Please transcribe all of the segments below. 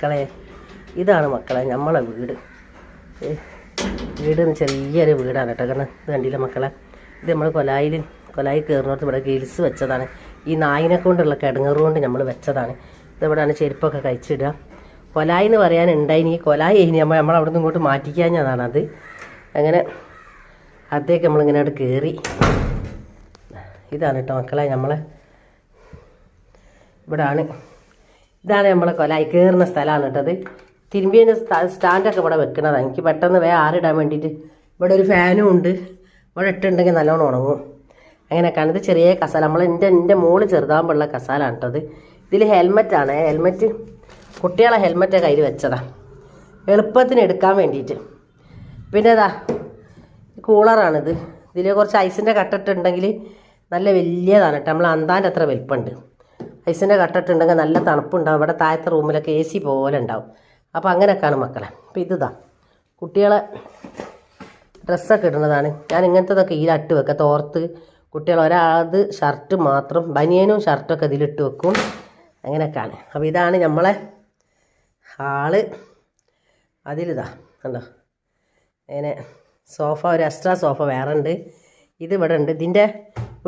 മക്കളെ ഇതാണ് മക്കളെ നമ്മളെ വീട്. വീട് ചെറിയൊരു വീടാണ് കേട്ടോ. കാരണം ഇത് കണ്ടില്ല മക്കളെ? ഇത് നമ്മൾ കൊലായിൽ കൊലായി കയറുന്നിടത്ത് ഇവിടെ ഗിൽസ് വെച്ചതാണ്. ഈ നായിനെ കൊണ്ടുള്ള കിടങ്ങറ് കൊണ്ട് നമ്മൾ വെച്ചതാണ്. ഇതിവിടെയാണ് ചെരുപ്പൊക്കെ കഴിച്ചിടുക. കൊലായി എന്ന് പറയാൻ ഉണ്ടായിനി ഈ കൊലായി ഇനി നമ്മൾ അവിടെ നിന്ന് ഇങ്ങോട്ട് മാറ്റിക്കാഞ്ഞതാണ് അത്. അങ്ങനെ അതേക്ക് നമ്മളിങ്ങനെ അവിടെ കയറി ഇതാണ് കേട്ടോ മക്കളെ നമ്മളെ ഇവിടാണ് ഇതാണ് നമ്മളെ കൊലായി കയറുന്ന സ്ഥലമാണ് കേട്ടത് തിരുമ്പിയതിന് സ്റ്റാൻഡൊക്കെ ഇവിടെ വെക്കണതാണ് എനിക്ക് പെട്ടെന്ന് വേ ആറിടാൻ വേണ്ടിയിട്ട് ഇവിടെ ഒരു ഫാനും ഉണ്ട്. ഇവിടെ ഇട്ടുണ്ടെങ്കിൽ നല്ലോണം ഉണങ്ങും. അങ്ങനെയൊക്കെയാണ്. ഇത് ചെറിയ കസാല. നമ്മൾ എന്റെ എന്റെ മോൾ ചെറുതാകുമ്പോഴുള്ള കസാലാണ് കേട്ടത് ഇതിൽ ഹെൽമെറ്റാണ് ഹെൽമെറ്റ് കുട്ടികളെ ഹെൽമെറ്റ് കയ്യിൽ വെച്ചതാണ് എളുപ്പത്തിന് എടുക്കാൻ വേണ്ടിയിട്ട്. പിന്നെ അതാ കൂളറാണിത് ഇതിൽ കുറച്ച് ഐസിന്റെ കട്ടിട്ടുണ്ടെങ്കിൽ നല്ല വലിയതാണ് കേട്ടോ. നമ്മൾ അന്താന്റെ അത്ര വലിപ്പമുണ്ട്. ഐസിന്റെ കട്ടിട്ടുണ്ടെങ്കിൽ നല്ല തണുപ്പുണ്ടാവും. ഇവിടെ താഴത്തെ റൂമിലൊക്കെ എ സി പോലെ ഉണ്ടാവും. അപ്പോൾ അങ്ങനെയൊക്കെയാണ് മക്കളെ. അപ്പോൾ ഇതാ കുട്ടികളെ ഡ്രസ്സൊക്കെ ഇടുന്നതാണ്. ഞാൻ ഇങ്ങനത്തതൊക്കെ ഇതിലിട്ട് വെക്കുക. തോർത്ത് കുട്ടികൾ ഒരാത് ഷർട്ട് മാത്രം ബനിയനും ഷർട്ടൊക്കെ ഇതിലിട്ട് വെക്കും. അങ്ങനെയൊക്കെയാണ്. അപ്പോൾ ഇതാണ് നമ്മളെ ഹാൾ. അതിലിതാ കണ്ടോ? അങ്ങനെ സോഫ ഒരു എക്സ്ട്രാ സോഫ വേറെ ഉണ്ട്. ഇത് ഇവിടെ ഉണ്ട്. ഇതിന്റെ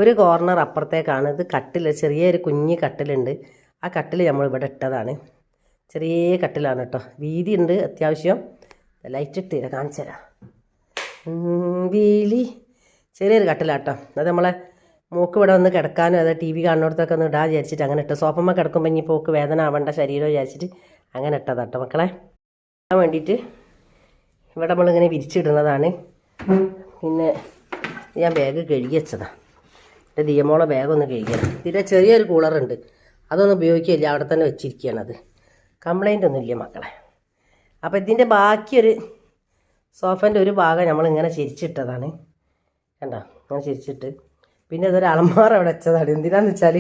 ഒരു കോർണർ അപ്പുറത്തേക്കാണ്. ഇത് കട്ടിൽ ചെറിയൊരു കുഞ്ഞ് കട്ടിലുണ്ട്. ആ കട്ടിൽ നമ്മൾ ഇവിടെ ഇട്ടതാണ്. ചെറിയ കട്ടിലാണ് കേട്ടോ വീതി ഉണ്ട് അത്യാവശ്യം. ലൈറ്റ് ഇട്ട് തരാം കാണിച്ചു തരാം. വീലി ചെറിയൊരു കട്ടിലാട്ടോ അത് നമ്മളെ മൂക്ക് ഇവിടെ വന്ന് കിടക്കാനും അതായത് ടി വി കാണുന്നിടത്തൊക്കെ ഒന്ന് ഇടാൻ വിചാരിച്ചിട്ട് അങ്ങനെ ഇട്ട്. സോഫമ്മ കിടക്കുമ്പോൾ ഇനി പോക്ക് വേദന ആവേണ്ട ശരീരം വിചാരിച്ചിട്ട് അങ്ങനെ ഇട്ടതാട്ടോ മക്കളെ. ഇടാൻ വേണ്ടിയിട്ട് ഇവിടെ നമ്മളിങ്ങനെ വിരിച്ചിടുന്നതാണ്. പിന്നെ ഞാൻ ബാഗ് കഴുകി വെച്ചതാണ് എന്റെ ദിയമോളെ ബാഗ് ഒന്ന് കഴുകിയത് ഇതിന്റെ ചെറിയൊരു കൂളറുണ്ട് അതൊന്നും ഉപയോഗിക്കില്ല. അവിടെ തന്നെ വെച്ചിരിക്കുകയാണ് അത്. കംപ്ലൈന്റ് ഒന്നും ഇല്ല മക്കളെ. അപ്പോൾ ഇതിന്റെ ബാക്കിയൊരു സോഫേന്റെ ഒരു ഭാഗം നമ്മളിങ്ങനെ ചിരിച്ചിട്ടതാണ്. കണ്ടോ? അങ്ങനെ ചിരിച്ചിട്ട്. പിന്നെ ഇതൊരു അളമാറ അവിടെ വെച്ചതാണ്. എന്തിനാന്ന് വെച്ചാൽ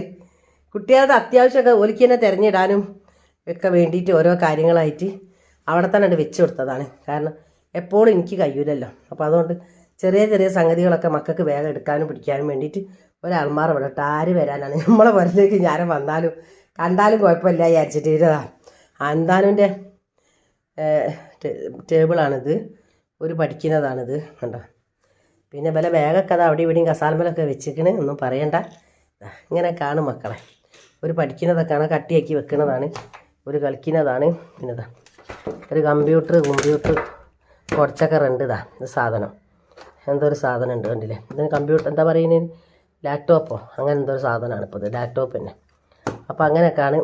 കുട്ടികളുടെ അത്യാവശ്യമൊക്കെ ഒലിക്ക് തന്നെ തിരഞ്ഞിടാനും ഒക്കെ വേണ്ടിയിട്ട് ഓരോ കാര്യങ്ങളായിട്ട് അവിടെ തന്നെ അങ്ങട് വെച്ച് കൊടുത്തതാണ്. കാരണം എപ്പോഴും എനിക്ക് കഴിയൂലല്ലോ. അപ്പോൾ അതുകൊണ്ട് ചെറിയ ചെറിയ സംഗതികളൊക്കെ മക്കൾക്ക് വേഗം എടുക്കാനും പിടിക്കാനും വേണ്ടിയിട്ട് ഒരു അൾമാറ ഇവിടെ ആര് വരാനാണ്? നമ്മളെ പുറത്തേക്ക് ഞാൻ വന്നാലും കണ്ടാലും കുഴപ്പമില്ല വിചാരിച്ചിട്ട് ഇതാ അന്താനുവിന്റെ ടേബിളാണിത്. ഒരു പഠിക്കുന്നതാണിത് കണ്ടോ? പിന്നെ വില ബാഗൊക്കെ അത് അവിടെ ഇവിടെയും കസാൽമലൊക്കെ വെച്ചിരിക്കണേ. ഒന്നും പറയണ്ട. ഇങ്ങനെ കാണും മക്കളെ. ഒരു പഠിക്കുന്നതൊക്കെയാണ് കട്ടിയാക്കി വെക്കുന്നതാണ്. ഒരു കളിക്കുന്നതാണ്. പിന്നെ ഇതാ ഒരു കമ്പ്യൂട്ടർ കമ്പ്യൂട്ടർ കുറച്ചൊക്കെ ഇതാ ഇത് സാധനം. എന്തോ ഒരു സാധനം ഉണ്ട് കണ്ടില്ലേ? ഇതിന് കമ്പ്യൂട്ടർ എന്താ പറയുന്നത് ലാപ്ടോപ്പോ അങ്ങനെ എന്തോ ഒരു സാധനമാണ് ഇപ്പോൾ ഇത് ലാപ്ടോപ്പ് തന്നെ. അപ്പോൾ അങ്ങനെയൊക്കെയാണ്.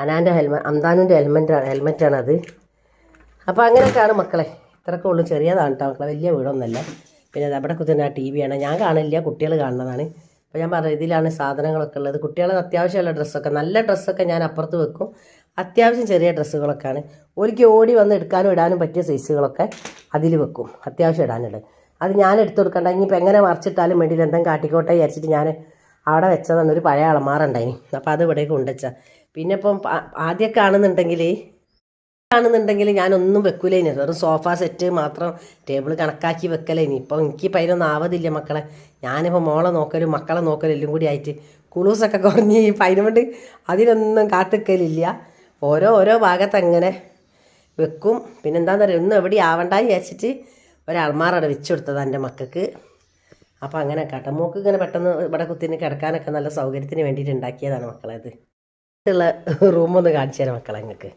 അനാന്റെ ഹെൽമെ ഹെൽമെറ്റ് ഹെൽമെറ്റാണ് അത്. അപ്പോൾ അങ്ങനെയൊക്കെയാണ് മക്കളെ. ഇത്രയൊക്കെ ഉള്ളൂ. ചെറിയതാണ് കേട്ടോ മക്കളെ. വലിയ വീടൊന്നുമല്ല. പിന്നെ അവിടെ കുത്തുന്ന ടി വിയാണ് ഞാൻ കാണില്ല. കുട്ടികൾ കാണുന്നതാണ്. അപ്പോൾ ഞാൻ പറഞ്ഞത് ഇതിലാണ് സാധനങ്ങളൊക്കെ ഉള്ളത്. കുട്ടികളെ അത്യാവശ്യമുള്ള ഡ്രസ്സൊക്കെ നല്ല ഡ്രസ്സൊക്കെ ഞാൻ അപ്പുറത്ത് വെക്കും. അത്യാവശ്യം ചെറിയ ഡ്രസ്സുകളൊക്കെയാണ്. ഒരിക്കൽ ഓടി വന്ന് എടുക്കാനും ഇടാനും പറ്റിയ സൈസുകളൊക്കെ അതിൽ വെക്കും. അത്യാവശ്യം ഇടാനുള്ളത്. അത് ഞാൻ എടുത്തു കൊടുക്കണ്ട. ഇനിയിപ്പോൾ എങ്ങനെ മറിച്ചിട്ടാലും വേണ്ടിയില്ല എന്തെങ്കിലും കാട്ടിക്കോട്ടെ വിചാരിച്ചിട്ട് ഞാൻ അവിടെ വെച്ചതാണ്. ഒരു പഴയ അളമാറുണ്ടായിനി അപ്പോൾ അത് ഇവിടേക്ക് കൊണ്ടുവച്ച. പിന്നെ ഇപ്പം ആദ്യമൊക്കെ ആണെന്നുണ്ടെങ്കിൽ ആണെന്നുണ്ടെങ്കിൽ ഞാനൊന്നും വെക്കൂലേനി. വെറും സോഫ സെറ്റ് മാത്രം ടേബിൾ കണക്കാക്കി വെക്കലേനി. ഇപ്പം എനിക്ക് പതിനൊന്നും ആവതില്ല മക്കളെ. ഞാനിപ്പോൾ മോളെ നോക്കലും മക്കളെ നോക്കലും എല്ലാം കൂടി ആയിട്ട് കുളൂസൊക്കെ കുറഞ്ഞ് ഇപ്പം അതിനുകൊണ്ട് അതിനൊന്നും കാത്തിക്കലില്ല. ഓരോ ഓരോ ഭാഗത്തങ്ങനെ വെക്കും. പിന്നെന്താണെന്ന് പറയുക ഒന്നും എവിടെ ആവണ്ട വിചാരിച്ചിട്ട് ഒരൾമാറവിടെ വെച്ച് കൊടുത്തതാണ് എന്റെ മക്കൾക്ക്. അപ്പോൾ അങ്ങനെ കേട്ടോ മോക്ക് ഇങ്ങനെ പെട്ടെന്ന് ഇവിടെ കുത്തിന് കിടക്കാനൊക്കെ നല്ല സൗകര്യത്തിന് വേണ്ടിയിട്ട് ഉണ്ടാക്കിയതാണ് മക്കളെ ഇത് ഉള്ള റൂമൊന്ന് കാണിച്ചു തരാം മക്കളെ നിങ്ങൾക്ക്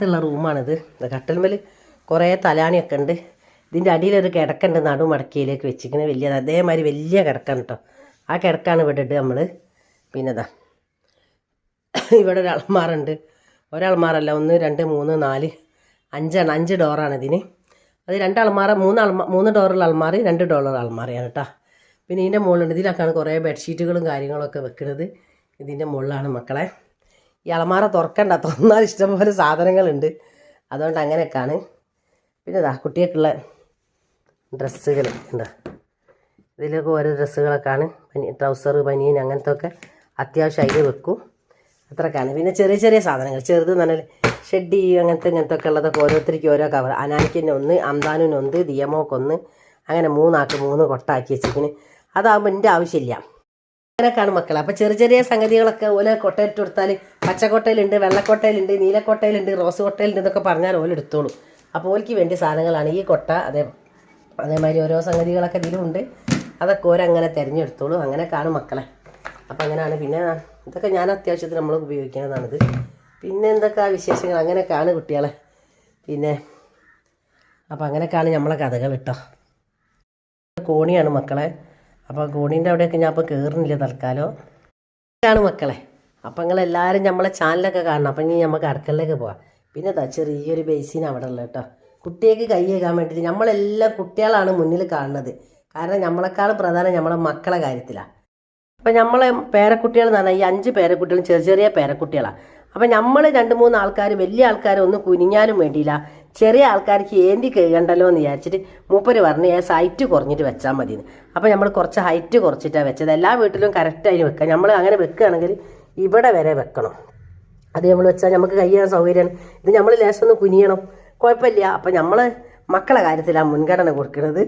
ഉള്ള റൂമാണിത് കട്ടൽമേൽ കുറേ തലാണിയൊക്കെ ഉണ്ട്. ഇതിന്റെ അടിയിലൊരു കിടക്കുണ്ട് നടു മടക്കിയിലേക്ക് വെച്ചിരിക്കുന്നത്. വലിയ അതേമാതിരി വലിയ കിടക്കാണ് കേട്ടോ ആ കിടക്കാണ് ഇവിടെ ഇട്ട് നമ്മൾ പിന്നെതാ ഇവിടെ ഒരു അൾമാറുണ്ട് ഒരൾമാറല്ല ഒന്ന് രണ്ട് മൂന്ന് നാല് അഞ്ചാണ്. അഞ്ച് ഡോറാണ് ഇതിന് അത് രണ്ട് അൾമാറ മൂന്ന് അൾമാ മൂന്ന് ഡോറുള്ള അൾമാറി രണ്ട് ഡോളർ അൾമാറയാണ് കേട്ടോ പിന്നെ ഇതിന്റെ മുകളിലുണ്ട്. ഇതിലൊക്കെയാണ് കുറേ ബെഡ്ഷീറ്റുകളും കാര്യങ്ങളൊക്കെ വെക്കുന്നത്. ഇതിന്റെ മുകളിലാണ് മക്കളെ. ഈ അളമാറ തുറക്കണ്ട. തുറന്നാൽ ഇഷ്ടംപോലെ സാധനങ്ങളുണ്ട്. അതുകൊണ്ട് അങ്ങനെയൊക്കെയാണ്. പിന്നെ ഇതാ കുട്ടികൾക്കുള്ള ഡ്രസ്സുകൾ. ഉണ്ട് ഇതിലൊക്കെ ഓരോ ഡ്രസ്സുകളൊക്കെയാണ്. പനി ട്രൗസർ ബനിയൻ അങ്ങനത്തെ ഒക്കെ അത്യാവശ്യം അതിൽ വെക്കും. അത്രക്കാണ്. പിന്നെ ചെറിയ ചെറിയ സാധനങ്ങൾ ചെറുത് എന്ന് പറഞ്ഞാൽ ഷെഡി അങ്ങനത്തെ ഇങ്ങനത്തെ ഒക്കെ ഉള്ളതൊക്കെ ഓരോരുത്തർക്ക് ഓരോ കവർ അനാനിക്കിന് ഒന്ന് അംദാനുവിന് ഒന്ന് അങ്ങനെ മൂന്നാക്ക് മൂന്ന് കൊട്ടാക്കി വെച്ചിരിക്കുന്നു അതാകുമ്പോൾ എന്റെ ആവശ്യമില്ല. അങ്ങനെയൊക്കെയാണ് മക്കൾ അപ്പോൾ ചെറിയ ചെറിയ സംഗതികളൊക്കെ ഓല കൊട്ടയിട്ട് കൊടുത്താൽ പച്ചക്കൊട്ടയിലുണ്ട് വെള്ളക്കൊട്ടയിലുണ്ട് നീലക്കൊട്ടയിലുണ്ട് റോസ് കൊട്ടയിലുണ്ട് എന്നൊക്കെ പറഞ്ഞാൽ ഓല എടുത്തോളൂ. അപ്പോൾ ഓലിക്ക് വേണ്ടി സാധനങ്ങളാണ് ഈ കൊട്ട അതേ അതേമാതിരി ഓരോ സംഗതികളൊക്കെ ഇതിലുമുണ്ട് അതൊക്കെ ഓരങ്ങനെ തിരഞ്ഞെടുത്തോളൂ. അങ്ങനെ കാണും മക്കളെ. അപ്പം അങ്ങനെയാണ്. പിന്നെ ഇതൊക്കെ ഞാൻ അത്യാവശ്യത്തിന് നമ്മൾ ഉപയോഗിക്കുന്നതാണിത് പിന്നെ എന്തൊക്കെ വിശേഷങ്ങൾ? അങ്ങനെയൊക്കെയാണ് കുട്ടികളെ. പിന്നെ അപ്പം അങ്ങനെയൊക്കെയാണ് നമ്മളെ കഥകൾ കേട്ടോ. കോണിയാണ് മക്കളെ. അപ്പോൾ കോണീന്റെ അവിടെയൊക്കെ ഞാൻ അപ്പോൾ കയറുന്നില്ല തൽക്കാലം. ഇതാണ് മക്കളെ. അപ്പം നിങ്ങളെല്ലാവരും നമ്മളെ ചാനലൊക്കെ കാണണം. അപ്പം ഇനി നമുക്ക് അടുക്കളയിലേക്ക് പോവാം. പിന്നെ എന്താ ചെറിയൊരു ബേസിന് അവിടെ ഉള്ളത് കേട്ടോ. കുട്ടിയേക്ക് കൈ കഴുകാൻ വേണ്ടിയിട്ട് നമ്മളെല്ലാം കുട്ടികളാണ് മുന്നിൽ കാണുന്നത്. കാരണം നമ്മളെക്കാളും പ്രധാനം നമ്മളെ മക്കളെ കാര്യത്തിലാണ് അപ്പം നമ്മളെ പേരക്കുട്ടികൾ എന്ന് പറഞ്ഞാൽ ഈ അഞ്ച് പേരക്കുട്ടികളും ചെറിയ ചെറിയ പേരക്കുട്ടികളാണ് അപ്പം നമ്മൾ രണ്ട് മൂന്ന് ആൾക്കാർ വലിയ ആൾക്കാർ ഒന്ന് കുനിഞ്ഞാലും വേണ്ടിയില്ല. ചെറിയ ആൾക്കാർക്ക് ഏന്തി കഴുകണ്ടല്ലോ എന്ന് വിചാരിച്ചിട്ട് മൂപ്പര് പറഞ്ഞ് ഏ സൈറ്റ് കുറഞ്ഞിട്ട് വെച്ചാൽ മതി അപ്പം നമ്മൾ കുറച്ച് ഹൈറ്റ് കുറച്ചിട്ടാണ് വെച്ചത്. എല്ലാ വീട്ടിലും കറക്റ്റായി വെക്കുക. നമ്മൾ അങ്ങനെ വെക്കുകയാണെങ്കിൽ ഇവിടെ വരെ വെക്കണം. അത് നമ്മൾ വെച്ചാൽ നമുക്ക് കഴിയാൻ സൗകര്യമാണ്. ഇത് നമ്മൾ ലേശം ഒന്ന് കുനിയണം. കുഴപ്പമില്ല. അപ്പം നമ്മൾ മക്കളെ കാര്യത്തിലാണ് മുൻഗണന കൊടുക്കുന്നത്.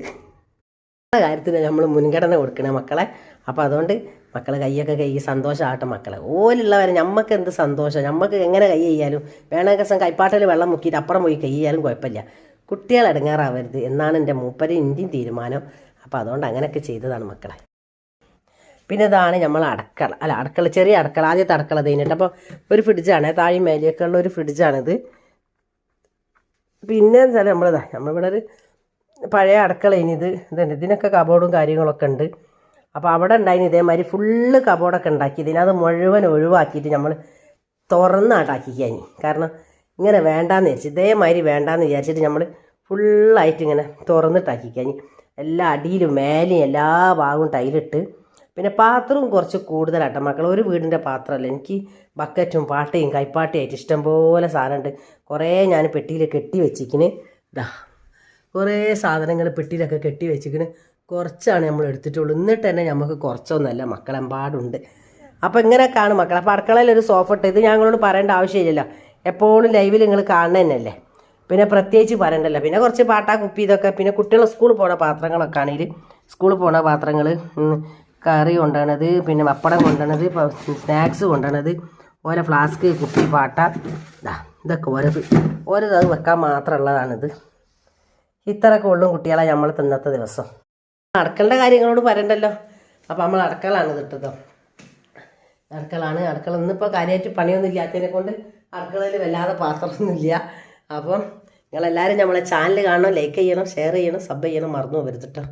കാര്യത്തിന് നമ്മൾ മുൻഗണന കൊടുക്കണേ മക്കളെ. അപ്പോൾ അതുകൊണ്ട് മക്കളെ കൈയൊക്കെ കൈ സന്തോഷമാകട്ടെ മക്കളെ. ഓലുള്ളവരെ നമുക്ക് എന്ത് സന്തോഷം? നമുക്ക് എങ്ങനെ കൈ ചെയ്യാലും വേണമെങ്കിൽ ദിവസം കൈപ്പാട്ടിൽ വെള്ളം മുക്കിയിട്ട് അപ്പുറം പോയി കൈ ചെയ്യാലും കുഴപ്പമില്ല. കുട്ടികൾ ഇടങ്ങാറാവരുത് എന്നാണ് എന്റെ മൂപ്പര് ഇന്ത്യൻ തീരുമാനം. അപ്പോൾ അതുകൊണ്ട് അങ്ങനെയൊക്കെ ചെയ്തതാണ് മക്കളെ. പിന്നെ ഇതാണ് നമ്മൾ അടക്കള. അല്ല അടക്കള ചെറിയ അടക്കള ആദ്യത്തെ അടക്കള കഴിഞ്ഞിട്ട്. അപ്പോൾ ഒരു ഫ്രിഡ്ജാണ് താഴെ മേലെയൊക്കെ ഉള്ള ഒരു ഫ്രിഡ്ജാണിത്. പിന്നെ നമ്മളിതാ നമ്മളിവിടെ ഒരു പഴയ അടക്കള ഇനി ഇത് ഇതുണ്ട് ഇതിനൊക്കെ കബോർഡും കാര്യങ്ങളൊക്കെ ഉണ്ട്. അപ്പോൾ അവിടെ ഉണ്ടായിന് ഇതേമാതിരി ഫുള്ള് കബോർഡൊക്കെ ഉണ്ടാക്കി. ഇതിനകത്ത് മുഴുവൻ ഒഴിവാക്കിയിട്ട് നമ്മൾ തുറന്നാട്ടാക്കിക്കാൻ കാരണം ഇങ്ങനെ വേണ്ടാന്ന് വിചാരിച്ചു ഇതേമാതിരി വേണ്ടാന്ന് വിചാരിച്ചിട്ട് നമ്മൾ ഫുള്ളായിട്ട് ഇങ്ങനെ തുറന്നിട്ടാക്കിക്കാൻ എല്ലാ അടിയിലും മേലെയും എല്ലാ ഭാഗവും ടൈലിട്ട്. പിന്നെ പാത്രവും കുറച്ച് കൂടുതലാട്ടോ മക്കൾ ഒരു വീടിന്റെ പാത്രമല്ല. എനിക്ക് ബക്കറ്റും പാട്ടയും കൈപ്പാട്ടയായിട്ട് ഇഷ്ടംപോലെ സാധനമുണ്ട്. കുറേ ഞാൻ പെട്ടിയിൽ കെട്ടി വെച്ചിക്കണ് ഇതാ കുറേ സാധനങ്ങൾ പെട്ടിയിലൊക്കെ കെട്ടി വെച്ചിരിക്കണ്. കുറച്ചാണ് നമ്മൾ എടുത്തിട്ടുള്ളൂ. എന്നിട്ട് തന്നെ നമുക്ക് കുറച്ചൊന്നുമല്ല മക്കളെമ്പാടുണ്ട്. അപ്പോൾ ഇങ്ങനെയൊക്കെയാണ് മക്കൾ അപ്പോൾ അടുക്കളയിൽ ഒരു സോഫ ഇട്ട് ഇത് ഞങ്ങളോട് പറയേണ്ട ആവശ്യമില്ലല്ലോ. എപ്പോഴും ലൈവിൽ നിങ്ങൾ കാണുന്നത് തന്നെയല്ലേ പിന്നെ പ്രത്യേകിച്ച് പറയണ്ടല്ലോ പിന്നെ കുറച്ച് പാട്ടാ കുപ്പി ഇതൊക്കെ. പിന്നെ കുട്ടികൾ സ്കൂളിൽ പോണ പാത്രങ്ങളൊക്കെ ആണെങ്കിൽ സ്കൂളിൽ പോണ പാത്രങ്ങൾ കറി കൊണ്ടുവരണത് പിന്നെ പപ്പടം കൊണ്ടുവരണത് സ്നാക്സ് കൊണ്ടുവരണത് ഓരോ ഫ്ലാസ്ക് കുപ്പി പാട്ട ഇതാ ഇതൊക്കെ ഓരോ ഓരോ അത് വെക്കാൻ മാത്രമുള്ളതാണിത്. ഇത്രയൊക്കെ ഉള്ളും കുട്ടികളെ നമ്മൾ തിന്നത്തെ ദിവസം. അടുക്കളുടെ കാര്യങ്ങളോട് പറയണ്ടല്ലോ. അപ്പോൾ നമ്മൾ അടുക്കളാണ് കിട്ടുന്നത് അടുക്കളാണ് അടുക്കള ഇന്നിപ്പോൾ കാര്യമായിട്ട് പണിയൊന്നും ഇല്ലാത്തതിനെ കൊണ്ട് അടുക്കളയിൽ വല്ലാതെ പാത്രമൊന്നുമില്ല. അപ്പം നിങ്ങളെല്ലാവരും നമ്മളെ ചാനൽ കാണണം ലൈക്ക് ചെയ്യണം ഷെയർ ചെയ്യണം സബ് ചെയ്യണം മറന്നു പോകരുത് കേട്ടോ